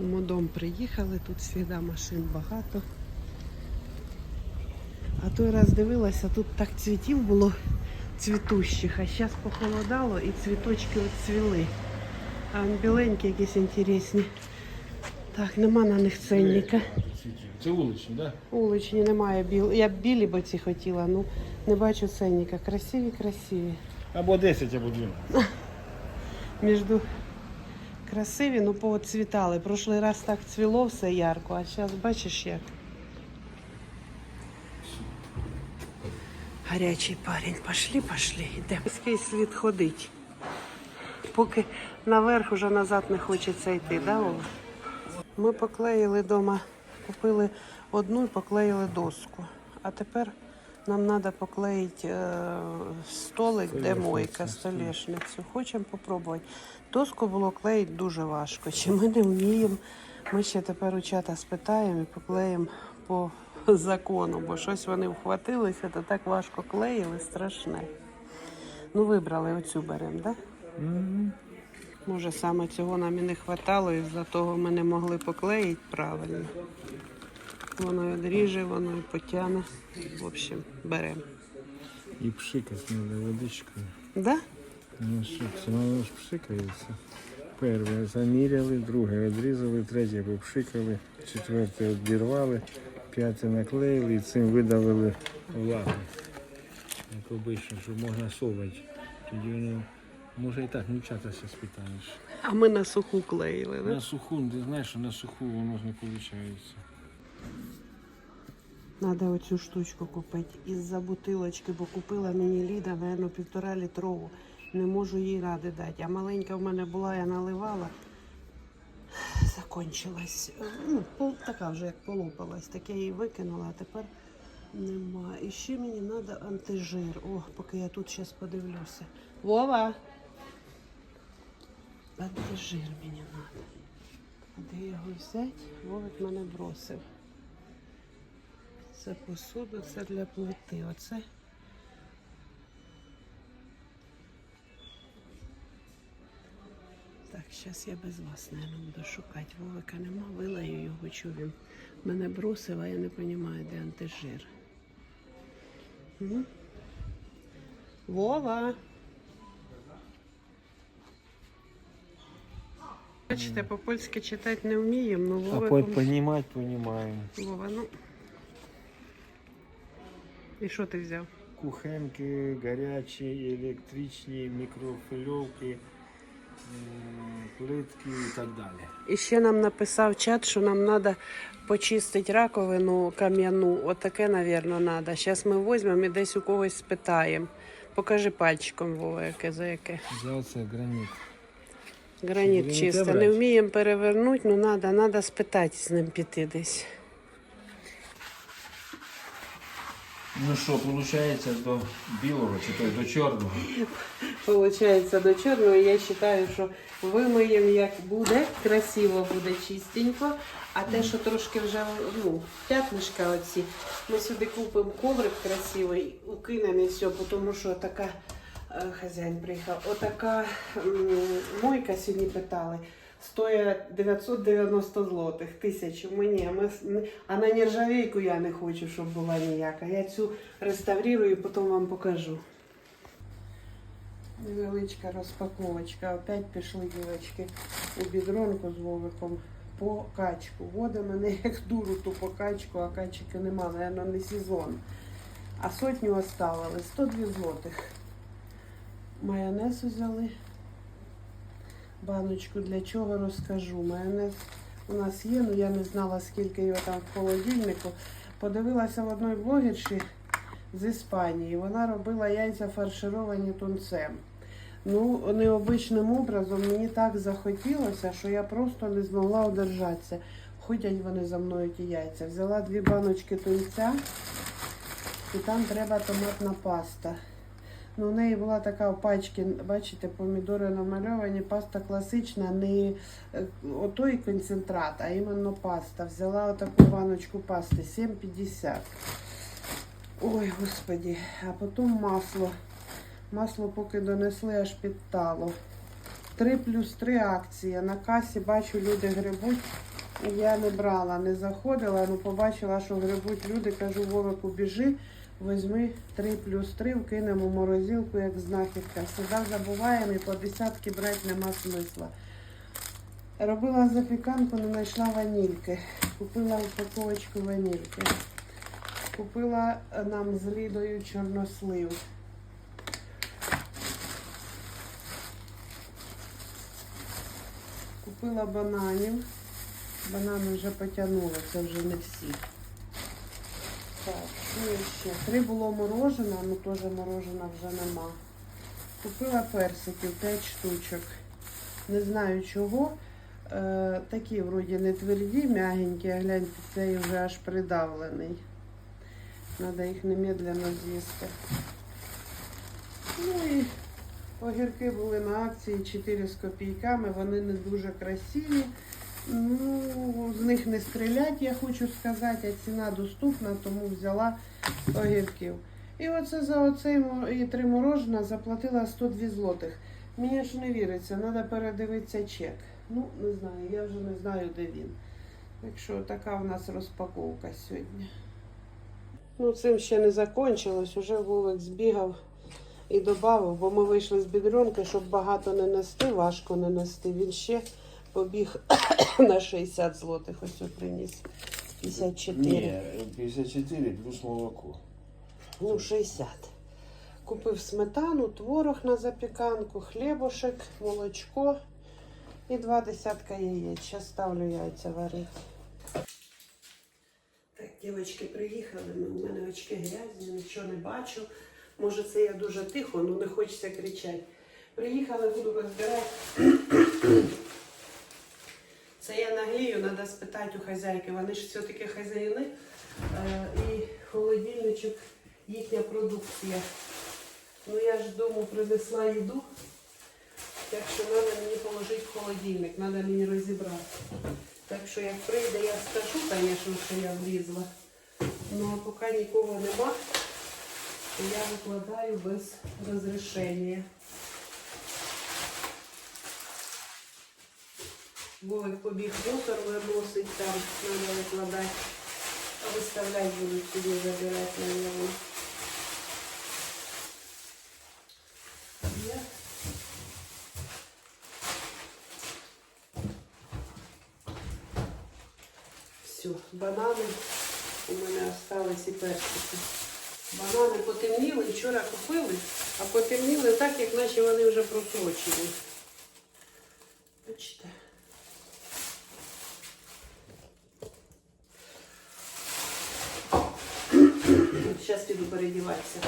Модом приїхали, тут завжди машин багато. А той раз дивилася, тут так цвітів було цвітущих, а зараз похолодало і цвіточки цвіли. А біленькі якісь інтересні. Так, нема на них ценника. Це вуличні, так? Уличні немає біл. Я б білі б ці хотіла, ну не бачу ценника. Красиві, красиві. Або 10, або 12. Між красиві, ну поцвітали. Прошлий раз так цвіло все ярко, а зараз бачиш як. Гарячий парень, пошли, пошли, йдемо. Ось слід ходить. Поки наверх уже назад не хочеться йти, да, Ола? Ми поклеїли вдома, купили одну і поклеїли доску. А тепер нам треба поклеїти е, столик, де мойка, столешницю. Хочемо спробувати. Доску було клеїти дуже важко. Чи ми не вміємо? Ми ще тепер у чата спитаємо і поклеїмо по закону, бо щось вони вхватилися, то так важко клеїли, страшне. Ну, вибрали оцю беремо, так? Да? Може, саме цього нам і не вистачало, і за того ми не могли поклеїти правильно. Воно і відріже, воно і потягне. В общем, беремо. І пшикати треба водичкою. Да? Ну що, це воно ж пшикається. Перше заміряли, друге відрізали, третє попшикали, четверте відірвали, п'яте наклеїли і цим видавили влагу. Як обично, щоб можна совати. Тоді воно, може і так, ну спитаєш. А ми на суху клеїли, да? На суху, ти знаєш, що на суху воно ж не виходить. Треба оцю штучку купити. Із-за бутилочки, бо купила мені Ліда, напевно, півтора літрову. Не можу їй ради дати. А маленька в мене була, я наливала. Закончилась. Ну, така вже як полопалась. Так я її викинула, а тепер нема. І ще мені треба антижир. О, поки я тут зараз подивлюся. Вова! Антижир мені треба. Де його взяти? Вовик мене бросив. Це посуду, це для плити. Оце. Так, зараз я без вас, мабуть, буду шукати. Вовика нема, вилаю його, чую він. Мене бросив, а я не розумію, де антижир. Вова! Бачите, по-польськи читати не вміємо, ну А Вова. понімати, понімаємо. Вова, ну. І що ти взяв? Кухенки гарячі, електричні, мікрофильовки, плитки і так далі. І ще нам написав чат, що нам треба почистити раковину кам'яну. Отаке, мабуть, треба. Зараз ми візьмемо і десь у когось спитаємо. Покажи пальчиком, Вова, яке за яке. За оце граніт. Граніт чисто. Не вміємо перевернути, ну треба, треба спитати з ним піти десь. Ну що, виходить до білого чи то до чорного? Получається до чорного. Я вважаю, що вимиємо як буде, красиво буде чистенько. А те, що трошки вже ну, п'ятнишка оці, ми сюди купимо коврик красивий, укинемо і все, тому що така е, хазяїн приїхав. Отака мойка сьогодні питали. Стоїть 990 злотих, тисячу мені, а, на нержавейку я не хочу, щоб була ніяка. Я цю реставрую і потім вам покажу. Невеличка розпаковочка. Опять пішли дівчатки у бідронку з Вовиком по качку. Вода мене як дуру ту по качку, а качки нема, наверное, не сезон. А сотню оставили. 102 злотих. Майонез взяли. Баночку для чого розкажу. Майонез у нас є, але я не знала, скільки його там в холодильнику. Подивилася в одної блогерші з Іспанії. Вона робила яйця фаршировані тунцем. Ну, необичним образом мені так захотілося, що я просто не змогла удержатися. Ходять вони за мною ті яйця. Взяла дві баночки тунця, і там треба томатна паста. Ну, у неї була така в пачці, бачите, помідори намальовані, паста класична, не е, отой концентрат, а іменно паста. Взяла отаку баночку пасти 7,50. Ой, господі, а потім масло. Масло поки донесли, аж підтало. 3 плюс 3 акція. На касі бачу, люди грибуть. Я не брала, не заходила, ну побачила, що грибуть люди. Кажу, Вовику, біжи, візьми 3 плюс 3, вкинемо в морозилку, як знахідка. Сюди забуваємо і по десятки брати нема смисла. Робила запіканку, не знайшла ванільки. Купила упаковочку ванільки. Купила е, нам з Лідою чорнослив. Купила бананів. Банани вже потягнули, це вже не всі. Так, що ще? Три було морожена, ну теж морожена вже нема. Купила персиків 5 штучок. Не знаю чого. Е, такі вроді не тверді, м'ягенькі, а гляньте, цей вже аж придавлений. Треба їх немедленно з'їсти. Ну і огірки були на акції 4 з копійками, вони не дуже красиві. Ну, з них не стрілять, я хочу сказати, а ціна доступна, тому взяла огірків. І оце за оцей і три морожена заплатила 102 злотих. Мені ж не віриться, треба передивитися чек. Ну, не знаю, я вже не знаю, де він. Так що така в нас розпаковка сьогодні. Ну, цим ще не закончилось, уже Вовик збігав і додав, бо ми вийшли з бідрюнки, щоб багато не нести, важко не нести. Він ще побіг на 60 злотих, ось приніс. 54. Ні, 54 плюс молоко. Ну, 60. Купив сметану, творог на запіканку, хлібушек, молочко і два десятка яєць. Зараз ставлю яйця варити. Так, дівчатки приїхали, ну, у мене очки грязні, нічого не бачу. Може, це я дуже тихо, але не хочеться кричати. Приїхали, буду розбирати. Це я наглію, треба спитати у хазяйки. Вони ж все-таки хазяїни. Е, і холодильничок, їхня продукція. Ну я ж дому принесла їду. Так що треба мені положити в холодильник, треба мені розібрати. Так що як прийде, я скажу, звісно, що я влізла. Ну а поки нікого нема, то я викладаю без розрішення. Вовик побіг мусор виносить там, треба викладати. А виставляти будуть сюди забирати, наверное. Я Все, банани у мене остались і персики. Банани потемніли, вчора купили, а потемніли так, як наче вони вже просрочені. Бачите? Зараз піду передіватися.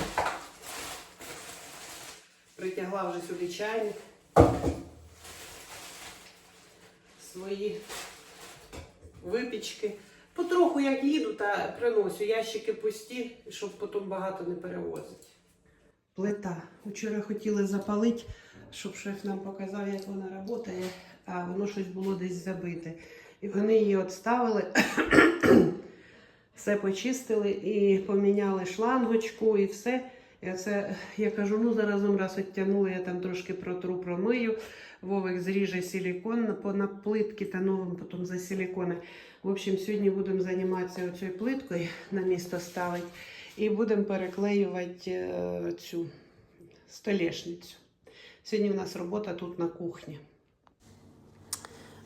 Притягла вже сюди чайник. Свої випічки. Потроху як їду та приношу ящики пусті, щоб потім багато не перевозити. Плита. Вчора хотіли запалити, щоб шеф нам показав, як вона працює, а воно щось було десь забите. І вони її відставили, все почистили і поміняли шлангочку і все. І оце я кажу, ну заразом раз оттягнули, я там трошки протру промию. Вовик зріже силікон на, плитки та новим потім за силікони. В общем, сьогодні будемо займатися оцією плиткою на місто ставити і будемо переклеювати е, цю столешницю. Сьогодні в нас робота тут на кухні.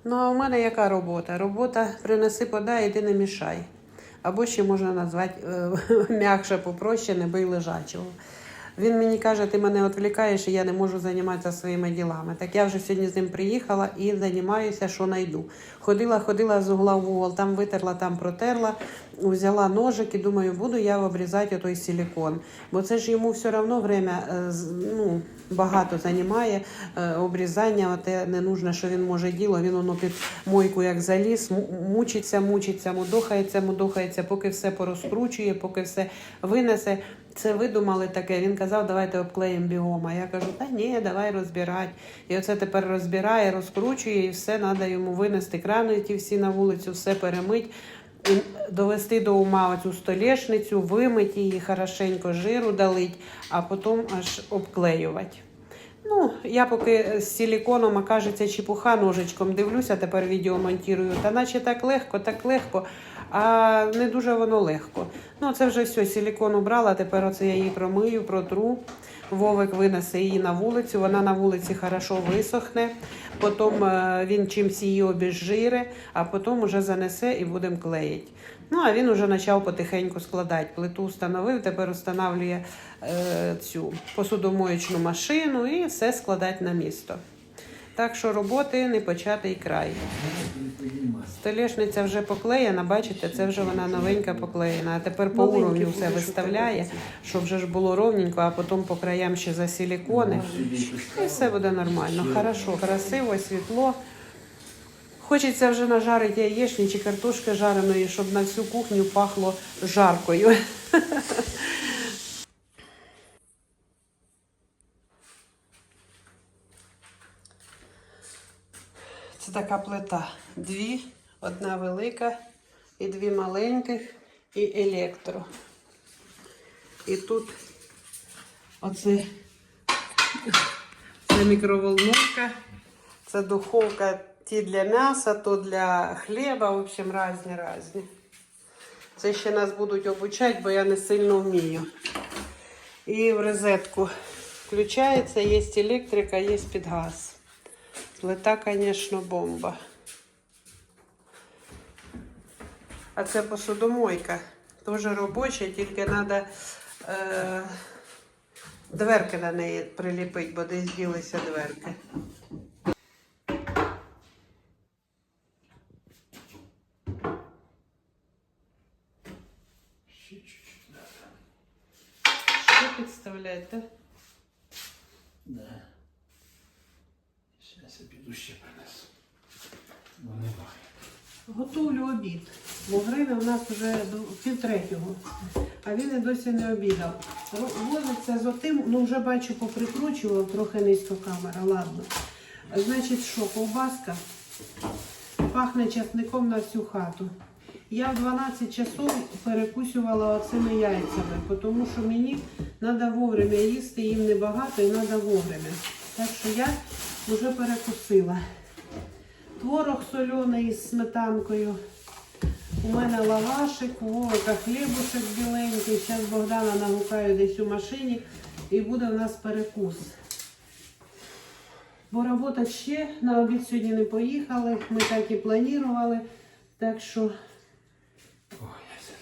Ну, а у мене яка робота? Робота принеси подай, іди не мішай. Або ще можна назвати е, м'якше попроще, не бий лежачого. Він мені каже, ти мене відвлікаєш, і я не можу займатися своїми ділами. Так я вже сьогодні з ним приїхала і займаюся, що знайду. Ходила, ходила з угла в угол, там витерла, там протерла, взяла ножик і думаю, буду я обрізати той силікон. Бо це ж йому все одно время е, ну, багато займає е, обрізання, оте не нужне, що він може діло. Він воно під мойку як заліз, мучиться, мучиться, мудохається, мудохається, поки все порозкручує, поки все винесе. Це видумали таке. Він казав, давайте обклеїмо бігом. А я кажу, та ні, давай розбирати. І оце тепер розбирає, розкручує, і все треба йому винести крани ті всі на вулицю, все перемить. Довести до ума оцю столешницю, вимити її хорошенько, жиру долить, а потім аж обклеювати. Ну, я поки з силіконом, а кажеться, чепуха ножичком дивлюся, тепер відео монтую. Та наче так легко, так легко, а не дуже воно легко. Ну, це вже все, силікон убрала, тепер оце я її промию, протру. Вовик винесе її на вулицю, вона на вулиці хорошо висохне. Потім е, він чимсь її обезжире, а потім вже занесе і будемо клеїти. Ну, а він вже почав потихеньку складати. Плиту встановив, тепер встановлює е, цю посудомоєчну машину і все складати на місто. Так що роботи не початий край. Столешниця вже поклеєна, бачите, це вже вона новенька поклеєна. А тепер по Маленький уровню все виставляє, щоб вже ж було ровненько, а потім по краям ще за силікони. І все буде нормально. Хорошо, красиво, світло. Хочеться вже нажарити яєчні чи картошки жареної, щоб на всю кухню пахло жаркою. Це така плита. Дві, одна велика і дві маленьких, і електро. І тут оце це мікроволновка, це духовка ті для м'яса, то для хліба, в общем, різні різні. Це ще нас будуть обучати, бо я не сильно вмію. І в розетку включається, є електрика, є підгаз. Плита, звісно, бомба. А це посудомойка. Теж робоча, тільки треба е, дверки на неї приліпити, бо десь ділися дверки. Що підставляєте? Да. Сейчас я піду ще принесу. Готовлю обід. Бо время у нас вже до півтретього, а він і досі не обідав. Возиться з отим, ну вже бачу, поприкручував трохи низько камера, ладно. Значить, що, ковбаска пахне часником на всю хату. Я в 12 часов перекусювала оцими яйцями, тому що мені треба вовремя їсти, їм небагато і треба вовремя. Так що я вже перекусила. Творог соляний з сметанкою. У мене лавашик, у Вовика хлібушек біленький. Зараз Богдана нагукаю десь у машині і буде у нас перекус. Бо робота ще на обід сьогодні не поїхали. Ми так і планували. Так що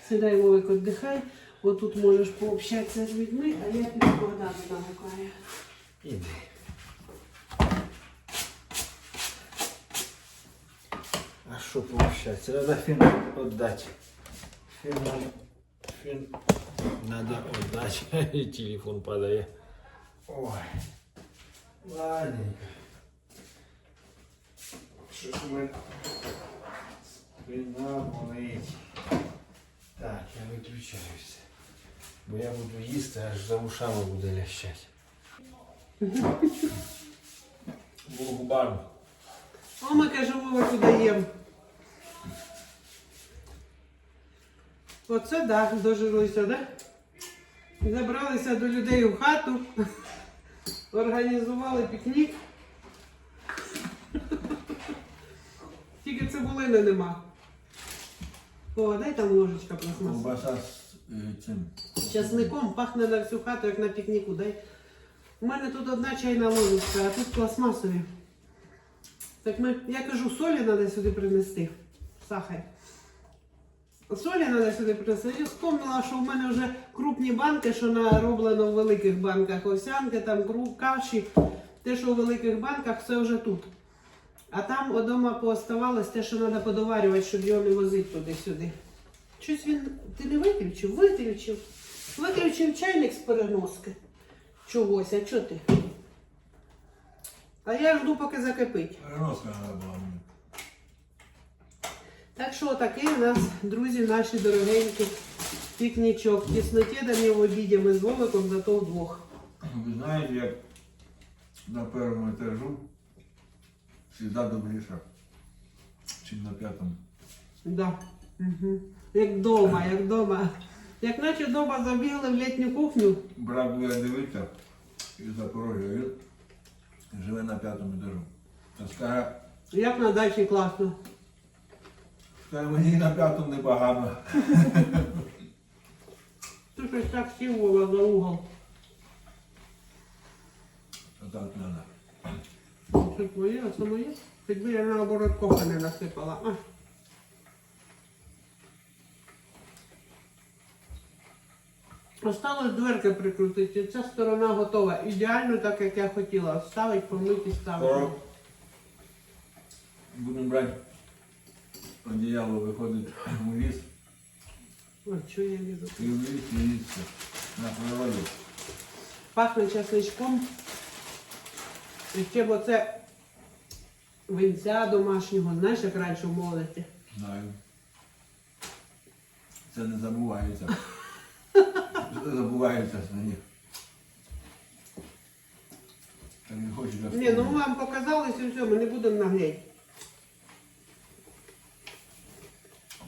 сідай, Вовик, віддихай. Отут можеш пообщатися з людьми, а я піду Богдану нагукаю. Іди. Що получается? Надо фин отдать. Фин, надо- фин надо отдать. И телефон падает. Ой. Ладненько. Що ж спина болить. Так, я виключаюся. Бо я буду їсти, аж за ушами буде лящать. Богу бару. Ми каже, Вовику даємо. Оце так, дожилося, да? Забралися до людей в хату, організували пікнік. Тільки цибулини нема. О, дай там ложечка пластмасова. Колбаса з е, цим. Часником пахне на всю хату, як на пікніку. Дай. У мене тут одна чайна ложечка, а тут пластмасові. Так ми, я кажу, солі треба сюди принести. Сахар. Солі треба сюди принести. Я вспомнила, що в мене вже крупні банки, що нароблено в великих банках. Овсянки, там каші. Те, що в великих банках, все вже тут. А там вдома пооставалось те, що треба подоварювати, щоб його не возити туди-сюди. Щось він. Ти не виключив? Виключив. Виключив чайник з переноски. Чогось, а чого ти? А я жду, поки закипить. Переноска була. Так що такий у нас, друзі, наші дорогенькі пікнічок. В тісноті да в обіді ми з Вовиком зато вдвох. Ви знаєте, як на першому етажу завжди добріше, ніж на п'ятому. Да. Угу. Як вдома, як вдома. Як наче вдома забігли в літню кухню. Брат буде дивитися із Запорожжя, він живе на п'ятому етажу. Та скаже, Як на дачі класно. Скаже, мені на п'ятому непогано. Ти щось так сів Вова, за угол. А так треба. Це твоє, а це моє. Хоч би я наоборот кофе не насипала. А. Осталось дверки прикрутити. Ця сторона готова. Ідеально так, як я хотіла. Ставить, помити, ставити. Будемо брати одіяло, виходить у ліс. Ой, що я лізу? І в ліс, і їсти на природі. Пахне часничком. І ще б оце винця домашнього, знаєш, як раніше в молоді. Знаю. Це не забувається. Це забувається з них. Не Ні, ну вам показалось і все, ми не будемо наглядь.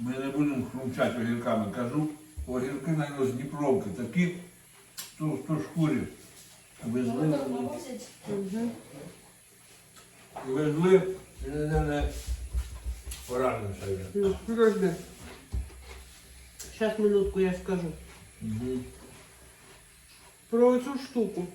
Ми не будемо хрумчати огірками. Кажу, огірки навіть з Дніпровки, такі то, то шкурі. Везли, везли і ніде не поранився я. Ну, подожди. Зараз минутку я скажу. Угу. Про цю штуку.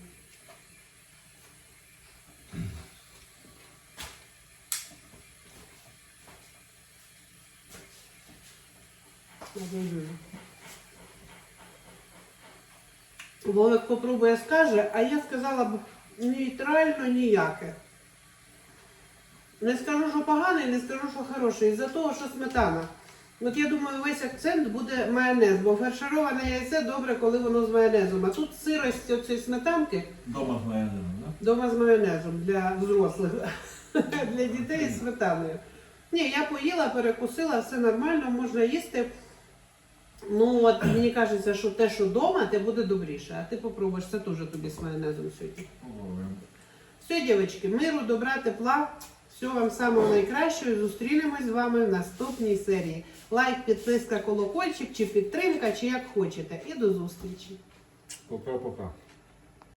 Вовик попробує скаже, а я сказала б нейтрально ніяке. Не скажу, що поганий, не скажу, що хороший. Із-за того, що сметана. От я думаю, весь акцент буде майонез, бо фаршироване яйце добре, коли воно з майонезом. А тут сирость оцієї сметанки Дома з майонезом, да? Дома з майонезом для взрослих, для дітей з сметаною. Ні, я поїла, перекусила, все нормально, можна їсти. Ну от мені кажеться, що те, що вдома, те буде добріше. А ти попробуєш, це теж тобі з майонезом сьогодні. Все, дівчатки, миру, добра, тепла. Всього вам самого найкращого. Зустрінемось з вами в наступній серії. Лайк, підписка, колокольчик, чи підтримка, чи як хочете. І до зустрічі. Пока-пока.